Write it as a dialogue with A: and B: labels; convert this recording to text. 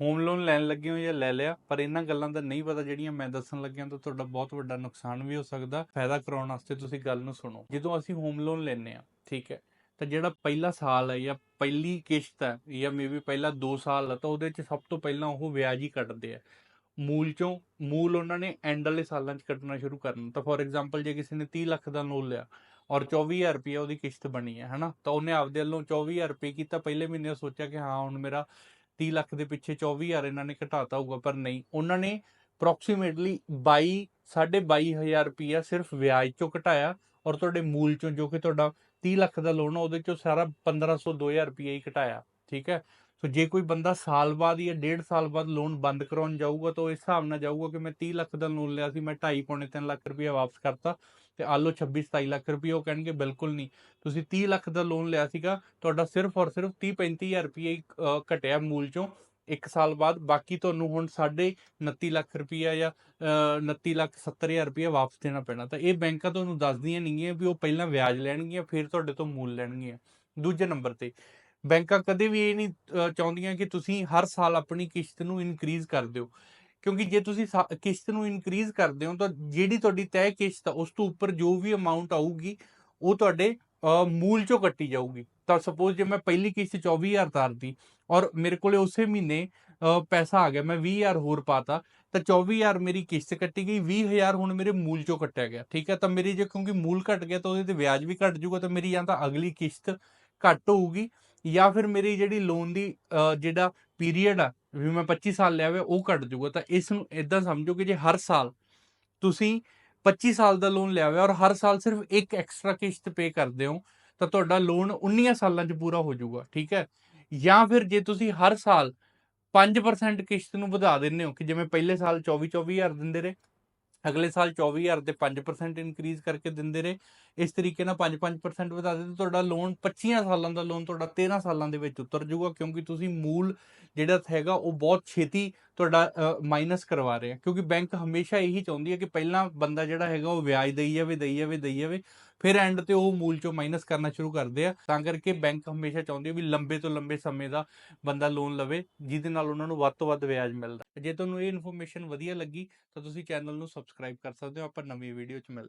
A: Home loan ਲੈਣ ਲੱਗੇ ਹੋ ਜਾਂ ਲੈ ਲਿਆ, ਪਰ ਇਹਨਾਂ ਗੱਲਾਂ ਦਾ ਨਹੀਂ ਪਤਾ ਜਿਹੜੀਆਂ ਮੈਂ ਦੱਸਣ ਲੱਗਿਆ ਤਾਂ ਤੁਹਾਡਾ ਬਹੁਤ ਵੱਡਾ ਨੁਕਸਾਨ ਵੀ ਹੋ ਸਕਦਾ, ਫਾਇਦਾ ਕਰਾਉਣ ਵਾਸਤੇ ਤੁਸੀਂ ਗੱਲ ਨੂੰ ਸੁਣੋ। ਜਦੋਂ ਅਸੀਂ ਹੋਮ ਲੋਨ ਲੈਨੇ ਆ ਠੀਕ ਹੈ, ਤਾਂ ਜਿਹੜਾ ਪਹਿਲਾ ਸਾਲ ਹੈ ਜਾਂ ਪਹਿਲੀ ਕਿਸ਼ਤ ਹੈ, ਜਾਂ ਮੇਬੀ ਪਹਿਲਾ 2 ਸਾਲ ਹੈ, ਤਾਂ ਉਹਦੇ 'ਚ ਸਭ ਤੋਂ ਪਹਿਲਾਂ ਉਹ ਵਿਆਜ ਹੀ ਕੱਟਦੇ ਆ। ਮੂਲ ਚੋਂ ਮੂਲ ਉਹਨਾਂ ਨੇ ਐਂਡ ਵਾਲੇ ਸਾਲਾਂ 'ਚ ਕੱਟਣਾ ਸ਼ੁਰੂ ਕਰਨਾ। ਤਾਂ ਫੋਰ ਐਗਜ਼ਾਮਪਲ ਜੇ ਕਿਸੇ ਨੇ 30 ਲੱਖ ਦਾ ਲੋਨ ਲਿਆ ਔਰ 24000 ਰੁਪਏ ਉਹਦੀ ਕਿਸ਼ਤ ਬਣੀ ਹੈ, ਹਨਾ? ਤਾਂ ਉਹਨੇ ਆਪਦੇ ਵੱਲੋਂ 24000 ਰੁਪਏ ਕੀਤਾ, ਪਹਿਲੇ ਮਹੀਨੇ ਸੋਚਿਆ ਕਿ ਹਾਂ, ਹੁਣ ਮੇਰਾ 30 ਲੱਖ ਦੇ ਪਿੱਛੇ 24000 ਇਹਨਾਂ ਨੇ ਘਟਾਤਾ ਹੋਊਗਾ, ਪਰ ਨਹੀਂ। ਉਹਨਾਂ ਨੇ ਅਪਰੋਕਸੀਮੇਟਲੀ 22 22500 ਰੁਪਇਆ ਸਿਰਫ ਵਿਆਜ ਚੋਂ ਘਟਾਇਆ ਔਰ ਤੁਹਾਡੇ ਮੂਲ ਚੋਂ ਜੋ ਕਿ ਤੁਹਾਡਾ 30 ਲੱਖ ਦਾ ਲੋਨ ਆ, ਉਹਦੇ ਚੋਂ ਸਾਰਾ 1500 2000 ਰੁਪਇਆ ਹੀ ਘਟਾਇਆ, ਠੀਕ ਹੈ? ਸੋ ਜੇ ਕੋਈ ਬੰਦਾ ਸਾਲ ਬਾਅਦ ਜਾਂ ਡੇਢ ਸਾਲ ਬਾਅਦ ਲੋਨ ਬੰਦ ਕਰਾਉਣ ਜਾਊਗਾ ਤਾਂ ਉਹ ਇਸ ਹਿਸਾਬ ਨਾਲ ਜਾਊਗਾ ਕਿ ਮੈਂ 30 ਲੱਖ ਦਾ ਲੋਨ ਲਿਆ ਸੀ ਮੈਂ 2.5 ਪੌਣੇ 3 ਲੱਖ ਰੁਪਇਆ ਵਾਪਸ ਕਰਤਾ ਤੇ ਆ 26 27 ਲੱਖ ਰੁਪਏ ਉਹ ਕਹਿਣਗੇ ਬਿਲਕੁਲ ਨਹੀਂ। ਤੁਸੀਂ 30 ਲੱਖ ਦਾ ਲੋਨ ਲਿਆ ਸੀਗਾ ਤੁਹਾਡਾ ਸਿਰਫ ਔਰ ਸਿਰਫ 30 35000 ਰੁਪਏ ਹੀ ਘਟਿਆ ਮੂਲ ਚੋਂ ਇੱਕ ਸਾਲ ਬਾਅਦ ਬਾਕੀ ਤੁਹਾਨੂੰ ਹੁਣ ਸਾਢੇ 29 ਲੱਖ ਰੁਪਇਆ ਜਾਂ ਅ, 29 ਲੱਖ 70000 ਰੁਪਇਆ ਵਾਪਸ ਦੇਣਾ ਪੈਣਾ। ਤਾਂ ਇਹ ਬੈਂਕਾਂ ਤੁਹਾਨੂੰ ਦੱਸਦੀਆਂ ਨਹੀਂਗੀਆਂ ਵੀ ਉਹ ਪਹਿਲਾਂ ਵਿਆਜ ਲੈਣਗੀਆਂ ਫਿਰ ਤੁਹਾਡੇ ਤੋਂ ਮੂਲ ਲੈਣਗੀਆਂ। ਦੂਜੇ ਨੰਬਰ ਤੇ ਬੈਂਕਾਂ ਕਦੇ ਵੀ ਇਹ ਨਹੀਂ ਚਾਹੁੰਦੀਆਂ ਕਿ ਤੁਸੀਂ ਹਰ ਸਾਲ ਆਪਣੀ ਕਿਸ਼ਤ ਨੂੰ ਇਨਕਰੀਜ਼ ਕਰ ਦਿਓ। ਕਿਉਂਕਿ ਜੇ ਤੁਸੀਂ ਕਿਸ਼ਤ ਨੂੰ ਇਨਕਰੀਜ਼ ਕਰਦੇ ਹੋ ਤਾਂ ਜਿਹੜੀ ਤੁਹਾਡੀ ਤੈਅ ਕਿਸ਼ਤ ਉਸ ਤੋਂ ਉੱਪਰ ਜੋ ਵੀ ਅਮਾਉਂਟ ਆਊਗੀ, ਉਹ ਤੁਹਾਡੇ ਮੂਲ ਚੋਂ ਕੱਟੀ ਜਾਊਗੀ। ਤਾਂ ਸਪੋਜ਼ ਜੇ ਮੈਂ ਪਹਿਲੀ ਕਿਸ਼ਤ 24000 ਤਾਰਦੀ ਔਰ ਮੇਰੇ ਕੋਲੇ ਉਸੇ ਮਹੀਨੇ ਪੈਸਾ ਆ ਗਿਆ, ਮੈਂ 20000 ਹੋਰ ਪਾਤਾ, ਤਾਂ 24000 ਮੇਰੀ ਕਿਸ਼ਤ ਕੱਟੀ ਗਈ 20000 ਹੁਣ ਮੇਰੇ ਮੂਲ ਚੋਂ ਕੱਟਿਆ ਗਿਆ। ਠੀਕ ਹੈ? ਤਾਂ ਮੇਰੀ ਜੇ ਕਿਉਂਕਿ ਮੂਲ ਘਟ ਗਿਆ ਤਾਂ ਉਹਦੇ ਤੇ ਵਿਆਜ ਵੀ ਘਟ ਜਾਊਗਾ, ਤਾਂ ਮੇਰੀ ਜਾਂ ਤਾਂ ਅਗਲੀ ਕਿਸ਼ਤ ਘੱਟ ਹੋਊਗੀ। ਜਾਂ ਫਿਰ ਮੇਰੀ ਜਿਹੜੀ ਲੋਨ ਦੀ ਜਿਹੜਾ ਪੀਰੀਅਡ ਆ ਵੀ ਮੈਂ 25 ਸਾਲ ਲਿਆ ਹੋਇਆ, ਉਹ ਘਟ ਜਾਊਗਾ। ਤਾਂ ਇਸ ਨੂੰ ਇਦਾਂ ਸਮਝੋ ਕਿ ਜੇ ਹਰ ਸਾਲ ਤੁਸੀਂ 25 ਸਾਲ ਦਾ ਲੋਨ ਲਿਆ ਹੋਇਆ ਔਰ ਹਰ ਸਾਲ ਸਿਰਫ ਇੱਕ ਐਕਸਟਰਾ ਕਿਸ਼ਤ ਪੇ ਕਰਦੇ ਹੋ, ਤਾਂ ਤੁਹਾਡਾ ਲੋਨ 19 ਸਾਲਾਂ 'ਚ ਪੂਰਾ ਹੋ ਜਾਊਗਾ, ਠੀਕ ਹੈ? ਜਾਂ ਫਿਰ ਜੇ ਤੁਸੀਂ ਹਰ ਸਾਲ 5% ਕਿਸ਼ਤ ਨੂੰ ਵਧਾ ਦਿੰਦੇ ਹੋ, ਕਿ ਜਿਵੇਂ ਪਹਿਲੇ ਸਾਲ 24 24000 ਦਿੰਦੇ ਰਹੇ, ਅਗਲੇ ਸਾਲ 24000 ਤੇ 5% ਇਨਕਰੀਜ਼ ਕਰਕੇ ਦਿੰਦੇ ਰਹੇ ਇਸ ਤਰੀਕੇ ਨਾਲ 5-5% ਵਧਾ ਦੇ ਤੁਹਾਡਾ ਲੋਨ 25 ਸਾਲਾਂ ਦਾ ਲੋਨ ਤੁਹਾਡਾ 13 ਸਾਲਾਂ ਦੇ ਵਿੱਚ ਉਤਰ ਜਾਊਗਾ ਕਿਉਂਕਿ ਤੁਸੀਂ ਮੂਲ ਜਿਹੜਾ ਹੈਗਾ ਉਹ ਬਹੁਤ ਛੇਤੀ ਤੁਹਾਡਾ ਮਾਈਨਸ ਕਰਵਾ ਰਹੇ ਆ। ਕਿਉਂਕਿ ਬੈਂਕ ਹਮੇਸ਼ਾ ਇਹੀ ਚਾਹੁੰਦੀ ਹੈ ਕਿ ਪਹਿਲਾਂ ਬੰਦਾ ਜਿਹੜਾ ਹੈਗਾ ਉਹ ਵਿਆਜ ਦੇਈ ਜਾਵੇ ਦੇਈ ਜਾਵੇ ਦੇਈ ਜਾਵੇ, ਫਿਰ ਐਂਡ ਤੇ ਉਹ ਮੂਲ ਚੋਂ ਮਾਈਨਸ ਕਰਨਾ ਸ਼ੁਰੂ ਕਰਦੇ ਆ। ਤਾਂ ਕਰਕੇ ਬੈਂਕ ਹਮੇਸ਼ਾ ਚਾਹੁੰਦੀ ਹੈ ਵੀ ਲੰਬੇ ਤੋਂ ਲੰਬੇ ਸਮੇਂ ਦਾ ਬੰਦਾ ਲੋਨ ਲਵੇ, ਜਿਹਦੇ ਨਾਲ ਉਹਨਾਂ ਨੂੰ ਵੱਧ ਤੋਂ ਵੱਧ ਵਿਆਜ ਮਿਲਦਾ। ਜੇ ਤੁਹਾਨੂੰ ਇਹ ਇਨਫੋਰਮੇਸ਼ਨ ਵਧੀਆ ਲੱਗੀ ਤਾਂ ਤੁਸੀਂ ਚੈਨਲ ਨੂੰ ਸਬਸਕ੍ਰਾਈਬ ਕਰ ਸਕਦੇ ਹੋ, ਆਪਾਂ ਨਵੀਂ ਵੀਡੀਓ 'ਚ ਮਿਲਦੇ